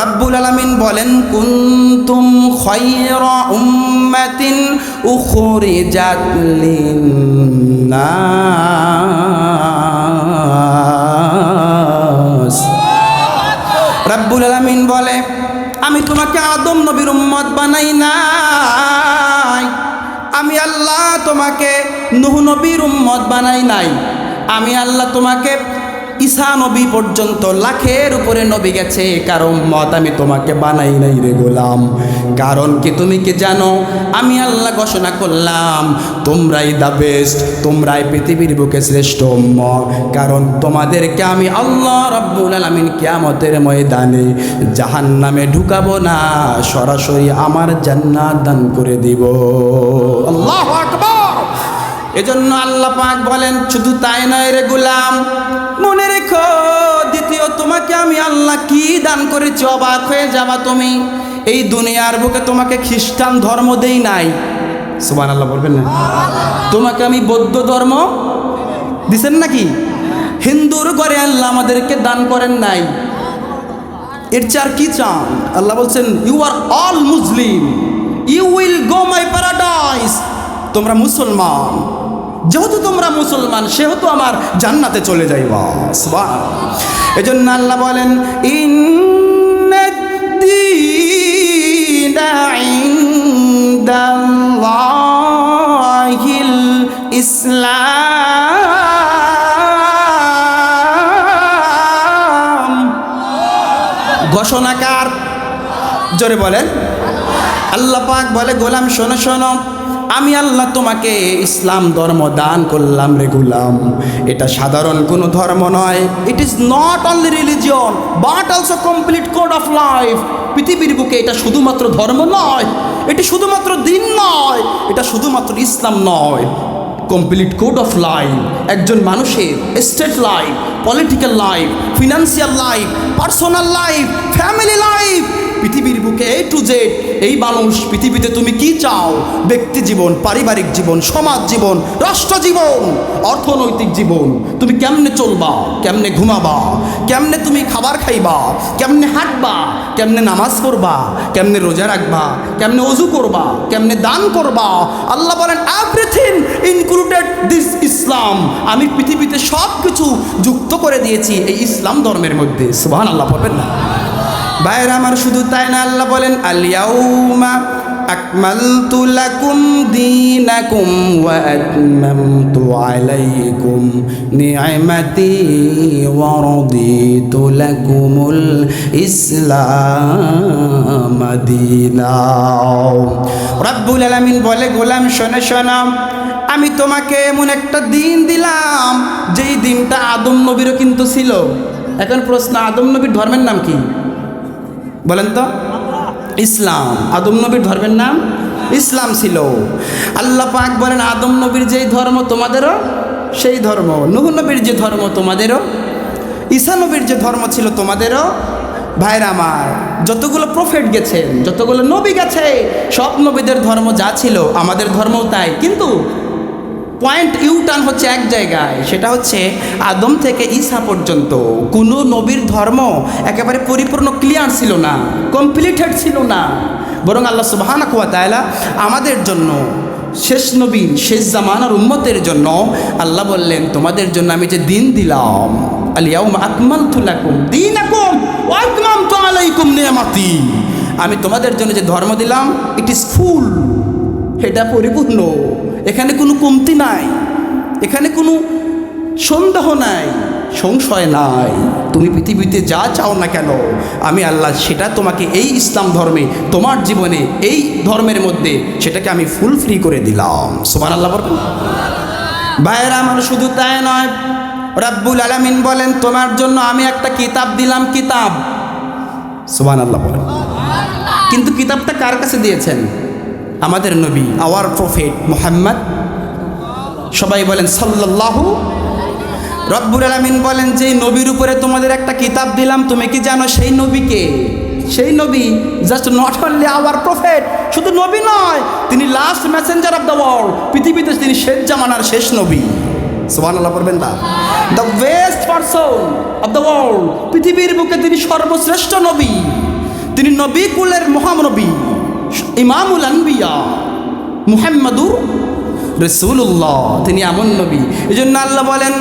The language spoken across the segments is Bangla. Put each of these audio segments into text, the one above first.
রব্বুল আলামিন বলেন, কুনতুম খায়রা উম্মাতিন উখরিজাত লিন্নাস। রব্বুল আলামিন বলে, আমি তোমাকে আদম নবীর উম্মত বানাই নাই। আমি আল্লাহ তোমাকে নুহ নবীর উম্মত বানাই নাই। আমি আল্লাহ তোমাকে ঈসা নবী পর্যন্ত লাখের উপরে নবী গেছে, কারণ মত আমি তোমাকে বানাই নাই রে গোলাম। কারণ কি তুমি কি জানো? আমি আল্লাহ ঘোষণা করলাম, তোমরাই দ্য বেস্ট তোমরাই পৃথিবীর বুকে শ্রেষ্ঠ কারণ তোমাদেরকে আমি আল্লাহ রব্বুল আলামিন কিয়ামতের ময়দানে জাহান্নামে ঢুকাবো না, সরাসরি আমার জান্নাত দান করে দিব। আল্লাহু আকবার! এজন্য আল্লাহ পাক বলেন, শুধু তাই নয় রে গোলাম মনে রেখো, দ্বিতীয় তোমাকে আমি আল্লাহ কি দান করেছি অবাক হয়ে যাবা তুমি। এই দুনিয়ার বুকে তোমাকে খ্রিস্টান ধর্ম দেই নাই। সুবান আল্লাহ বলবেন না? তোমাকে আমি বৌদ্ধ ধর্ম দিছেন নাকি? হিন্দুর ঘরে আল্লাহ আমাদেরকে দান করেন নাই। এর চার কি চান? আল্লাহ বলছেন you are all Muslim you will go my paradise তোমরা মুসলমান। যেহেতু তোমরা মুসলমান, সেহেতু আমার জান্নাতে চলে যাইবা। এই জন্য আল্লাহ বলেন ইসলাম। ঘোষণাকার, জোরে বলেন। আল্লাহ পাক বলে, গোলাম, শোনো শোনো আমি আল্লাহ তোমাকে ইসলাম ধর্ম দান করলাম রে গোলাম। এটা সাধারণ কোনো ধর্ম নয়। It is not only religion but also complete code of life পৃথিবীর বুকে এটা শুধুমাত্র ধর্ম নয়। এটি শুধুমাত্র দিন নয়। এটা শুধুমাত্র ইসলাম নয়। কমপ্লিট কোড অফ লাইফ একজন মানুষের state life political life financial life personal life family life পৃথিবীর বুকে এ টু জেড এই মানুষ পৃথিবীতে তুমি কি চাও? ব্যক্তি জীবন, পারিবারিক জীবন, সমাজ জীবন, রাষ্ট্র জীবন, অর্থনৈতিক জীবন, তুমি কেমনে চলবা? কেমনে ঘুমাবা? কেমনে তুমি খাবার খাইবা? কেমনে হাঁটবা? কেমনে নামাজ পড়বা? কেমনে রোজা রাখবা? কেমনে অজু করবা? কেমনে দান করবা? আল্লাহ বলেন এভরিথিং ইনক্লুডেড দিস ইসলাম আমি পৃথিবীতে সব কিছু যুক্ত করে দিয়েছি এই ইসলাম ধর্মের মধ্যে। সুবহান আল্লাহ বলবেন না? বাইরে আমার শুধু তাই না, আল্লাহ বলেন আলিয়াউমা দীনাকুম ওয়া আতমামতু আলাইকুম নি'মাতি ওয়া রাদিতু লাকুমুল ইসলাম দীনা। রব্বুল আলামিন বলে, গোলাম, শোনে শোনাম আমি তোমাকে এমন একটা দিন দিলাম, যেই দিনটা আদম নবীরও কিন্তু ছিল। এখন প্রশ্ন, আদম নবীর ধর্মের নাম কি? বলেন তো? ইসলাম। আদম নবীর ধর্মের নাম ইসলাম ছিল। আল্লাহ পাক বলেন, আদম নবীর যেই ধর্ম তোমাদেরও, সেই ধর্ম। নুহ নবীর যে ধর্ম তোমাদেরও, ঈসা নবীর যে ধর্ম ছিল তোমাদেরও। ভাইরা আমার, যতগুলো প্রফেট গেছেন, যতগুলো নবী গেছে, সব নবীদের ধর্ম যা ছিল, আমাদের ধর্মও তাই। কিন্তু পয়েন্ট ইউ টার্ন হচ্ছে এক জায়গায়, সেটা হচ্ছে আদম থেকে ঈসা পর্যন্ত। কোনো নবীর ধর্ম একেবারে পরিপূর্ণ ক্লিয়ার ছিল না কমপ্লিটেড ছিল না। বরং আল্লাহ সুবাহানা কুয়া তাইলা আমাদের জন্য, শেষ নবীন শেষ জামানার উম্মতের জন্য আল্লাহ বললেন, তোমাদের জন্য আমি যে দিন দিলাম আলিয়াউম আকমাল তুলাকুম দিন আকুম ওয়াকমাম তো আলাইকুম নিয়ামাতি। আমি তোমাদের জন্য যে ধর্ম দিলাম ইট ইজ ফুল এটা পরিপূর্ণ। এখানে কোনো কমতি নাই। এখানে কোনো সন্দেহ নাই, সংশয় নাই। তুমি পৃথিবীতে যা চাও না কেন, আমি আল্লাহ সেটা তোমাকে এই ইসলাম ধর্মে, তোমার জীবনে এই ধর্মের মধ্যে সেটাকে আমি ফুল ফ্রি করে দিলাম। সোমান আল্লাহ বলবেন ভাইয়েরা, আমার শুধু তাই নয়, রাব্বুল আলামিন বলেন, তোমার জন্য আমি একটা কিতাব দিলাম, কিতাব। সোমান আল্লাহ বলেন। কিন্তু কিতাবটা কার কাছে দিয়েছেন? আমাদের নবী আওয়ার প্রফেট মোহাম্মদ, সবাই বলেন সাল্লাল্লাহু। রব্বুল আলমিন বলেন যে, নবীর উপরে তোমাদের একটা কিতাব দিলাম, তুমি কি জানো সেই নবীকে? সেই নবী just not only our prophet শুধু নবী নয়, তিনি last messenger of the world পৃথিবীতে তিনি শেষ জামানার শেষ নবী। সোহান আল্লাহ দ্য অফ দ্য ওয়ার্ল্ড পৃথিবীর বুকে তিনি সর্বশ্রেষ্ঠ নবী। তিনি নবী কুলের মহানবী। ইমামুল আনবিয়া, মুহাম্মাদুর রসুল্লাহ তিনি এমন নবী। এই জন্য আল্লাহ বলেন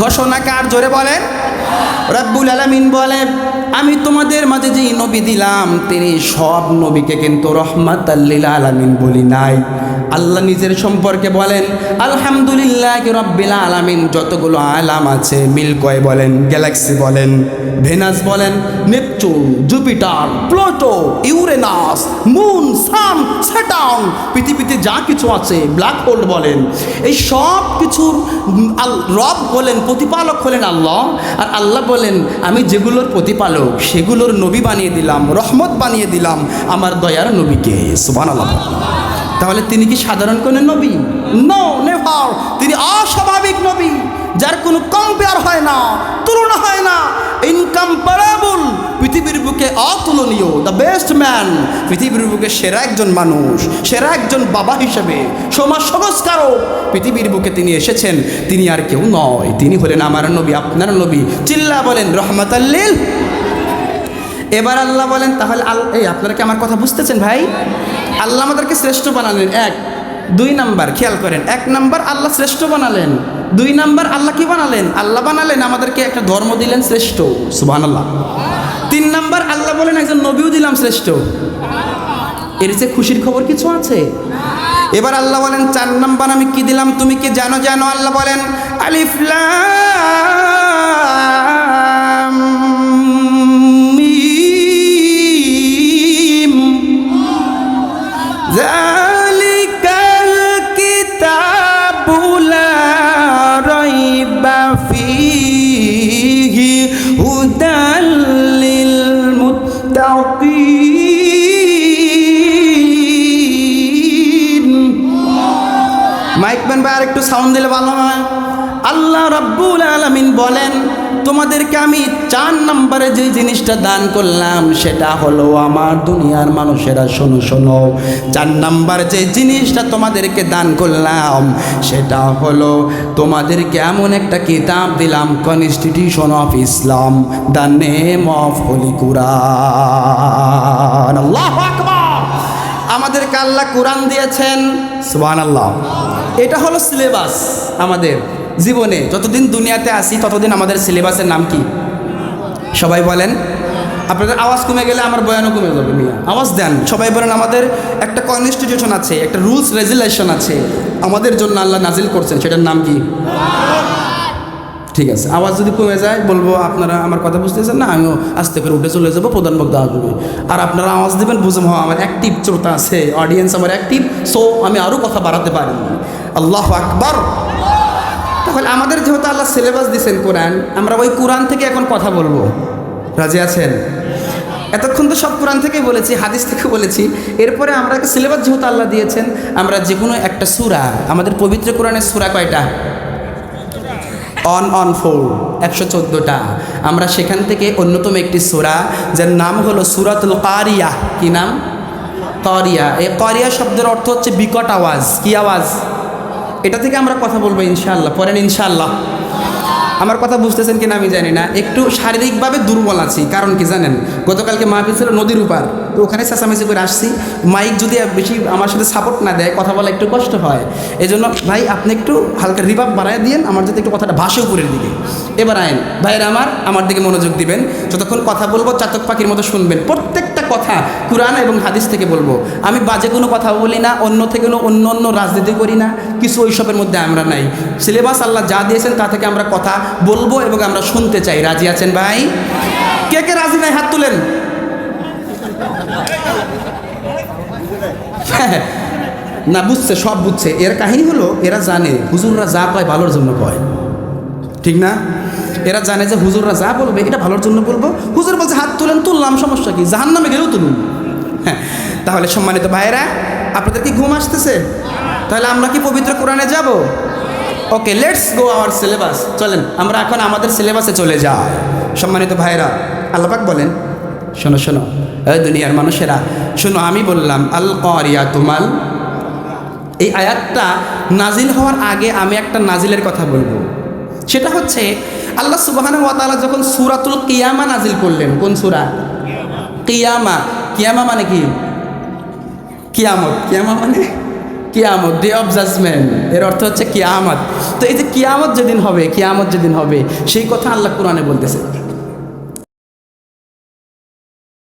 ঘোষণা কার জোরে বলেন? রব্বুল আলামিন বলে আমি তোমাদের মাঝে যেই নবী দিলাম, তিনি সব নবীকে কিন্তু রহমাত আল্লিল আলামিন বলি নাই। আল্লাহ নিজের সম্পর্কে বলেন, আলহামদুলিল্লাহ রব্বিল আলামিন। যতগুলো আলাম আছে, মিল্কয় বলেন, গ্যালাক্সি বলেন, ভেনাস বলেন, Neptune, Jupiter, Pluto, Uranus, moon, sun, Saturn, পৃথিবীতে যা কিছু আছে, ব্ল্যাক হোল বলেন। এই সব কিছুর রব বলেন প্রতিপালক হলেন আল্লাহ। আর আল্লাহ বলেন, আমি যেগুলোর প্রতিপালক, সেগুলোর নবী বানিয়ে দিলাম, রহমত বানিয়ে দিলাম, আমার দয়ার নবীকে। সুবান আল্লাহ তাহলে তিনি কি সাধারণ কোনো নবী? নো নেভার তিনি অস্বাভাবিক নবী, যার কোনো কম্পেয়ার হয় না, তুলনা হয় না ইনকম্পারেবল পৃথিবীর বুকে অতুলনীয় দ্য বেস্ট ম্যান পৃথিবীর বুকে সেরা একজন মানুষ, সেরা একজন বাবা হিসেবে, সমাজ সংস্কারক। পৃথিবীর বুকে তিনি এসেছেন, তিনি আর কেউ নয়। তিনি হলেন আমার নবী, আপনার নবী। চিল্লা বলেন রহমত আল্লিল এবার আল্লাহ বলেন, তাহলে আল এই, আপনারা কি আমার কথা বুঝতেছেন ভাই? আল্লাহ আমাদেরকে শ্রেষ্ঠ বানালেন, এক। দুই নাম্বার, খেয়াল করেন, এক নাম্বার আল্লাহ শ্রেষ্ঠ বানালেন, দুই নাম্বার আল্লাহ কি বানালেন? আল্লাহ বানালেন, আমাদেরকে একটা ধর্ম দিলেন শ্রেষ্ঠ সুবহান আল্লাহ তিন নাম্বার আল্লাহ বলেন, একজন নবীও দিলাম শ্রেষ্ঠ। এর যে খুশির খবর কিছু আছে? এবার আল্লাহ বলেন, চার নাম্বার আমি কি দিলাম? তুমি কি জানো জানো, আল্লাহ বলেন আলিফলাম হুদা লিল মুত্তাকিন। মাইক ম্যান ভাই আরেকটু সাউন্ড দিলে ভালো হয়। আল্লাহ রব্বুল আলামিন বলেন তোমাদেরকে আমি চার নম্বরে যে জিনিসটা দান করলাম, সেটা হলো আমার দুনিয়ার মানুষেরা শোনো শোনো। চার নাম্বার যে জিনিসটা তোমাদেরকে দান করলাম, সেটা হলো তোমাদেরকে এমন একটা কিতাব দিলাম constitution of Islam the name of holy কুরআন আল্লাহ আমাদেরকে আল্লাহ কোরআন দিয়েছেন। সুবান আল্লাহ এটা হলো সিলেবাস আমাদের। জীবনে যতদিন দুনিয়াতে আসি ততদিন আমাদের সিলেবাসের নাম কি? সবাই বলেন। আপনাদের আওয়াজ কমে গেলে আমার বয়ানও কমে যাবে, মিয়া। আওয়াজ দেন। সবাই বলেন, আমাদের একটা কনস্টিটিউশন আছে, একটা রুলস রেগুলেশন আছে। আমাদের জন্য আল্লাহ নাজিল করছেন, সেটার নাম কি? ঠিক আছে, আওয়াজ যদি কমে যায়, বলব আপনারা আমার কথা বুঝতেছেন না, আমিও আস্তে করে উঠে চলে যাব প্রধান বক্তা আসবে। আর আপনারা আওয়াজ দেবেন বুঝে হওয়া আমার অ্যাক্টিভ শ্রোতা আছে অডিয়েন্স আমার অ্যাক্টিভ সো আমি আরও কথা বাড়াতে পারি। আল্লাহ আকবার। তাহলে আমাদের যেহেতু আল্লাহ সিলেবাস দিয়েছেন কোরআন, আমরা ওই কোরআন থেকে এখন কথা বলব। রাজি আছেন? এতক্ষণ তো সব কোরআন থেকেই বলেছি, হাদিস থেকে বলেছি। এরপরে আমরা সিলেবাস যেহেতু আল্লাহ দিয়েছেন, আমরা যে কোনো একটা সুরা, আমাদের পবিত্র কোরআনের সুরা কয়টা? অন অন ফোর একশো চোদ্দোটা। আমরা সেখান থেকে অন্যতম একটি সুরা, যার নাম হলো সুরাতুল কারিয়া। কি নাম? করিয়া। এই করিয়া শব্দের অর্থ হচ্ছে বিকট আওয়াজ। কি আওয়াজ? এটা থেকে আমরা কথা বলব ইনশাল্লাহ পরেন ইনশাল্লাহ আমার কথা বুঝতেছেন কিনা আমি জানি না। একটু শারীরিকভাবে দুর্বল আছি, কারণ কি জানেন? গতকালকে মাহফিল ছিল নদীর উপার। তো ওখানে চেঁচামেচি করে আসছি। মাইক যদি বেশি আমার সাথে সাপোর্ট না দেয়, কথা বলা একটু কষ্ট হয়। এই জন্য ভাই, আপনি একটু হালকা রিভাব বাড়ায় দিয়েন, আমার যাতে একটু কথাটা ভাসে উপরের দিকে। এবার আইন ভাইয়ের আমার আমার দিকে মনোযোগ দিবেন। যতক্ষণ কথা বলব, চাতক পাখির মতো শুনবেন। প্রত্যেকটা কথা কোরআন এবং হাদিস থেকে বলব। আমি বাজে কোনো কথা বলি না, অন্য থেকে অন্য অন্য রাজনীতি করি না, কিছু ওইসবের মধ্যে আমরা নাই। সিলেবাস আল্লাহ যা দিয়েছেন তা থেকে আমরা কথা বলব এবং আমরা শুনতে চাই। রাজি আছেন ভাই? কে কে রাজি নাই? হাত তুলেন। না, বুঝছে, সব বুঝছে। এর কাহিনী হলো, এরা জানে, হুজুররা যা কয় ভালোর জন্য কয় ঠিক না? এরা জানে যে হুজুররা যা বলবে এটা ভালোর জন্য বলব। হুজুর বলছে, হাত তুলেন, তুললাম, সমস্যা কি? জাহান নামে গেলেও তুলুন। হ্যাঁ তাহলে সম্মানিত ভাইরা আপনাদের কি ঘুম আসতেছে? তাহলে আমরা কি পবিত্র কোরআনে যাব? Okay let's go our syllabus চলেন, আমরা এখন আমাদের সিলেবাসে চলে যাই। সম্মানিত ভাইরা আল্লাপাক বলেন, শোনো শোনো দুনিয়ার মানুষেরা, শোনো, আমি বললাম, আল করিয়া তুমাল এই আয়াতটা নাজিল হওয়ার আগে আমি একটা নাজিলের কথা বলব। সেটা হচ্ছে আল্লাহ সুবাহানা ওয়াতালা যখন সুরাতুল কিয়ামা নাজিল করলেন, কোন সুরা? কিয়ামা। কিয়ামা মানে কি? কিয়ামত। কিয়ামা মানে কিয়ামত ডে অফ জাজমেন্ট এর অর্থ হচ্ছে কিয়ামত। তো এই যে কিয়ামত যেদিন হবে, কিয়ামত যেদিন হবে, সেই কথা আল্লাহ কোরআনে বলতেছে।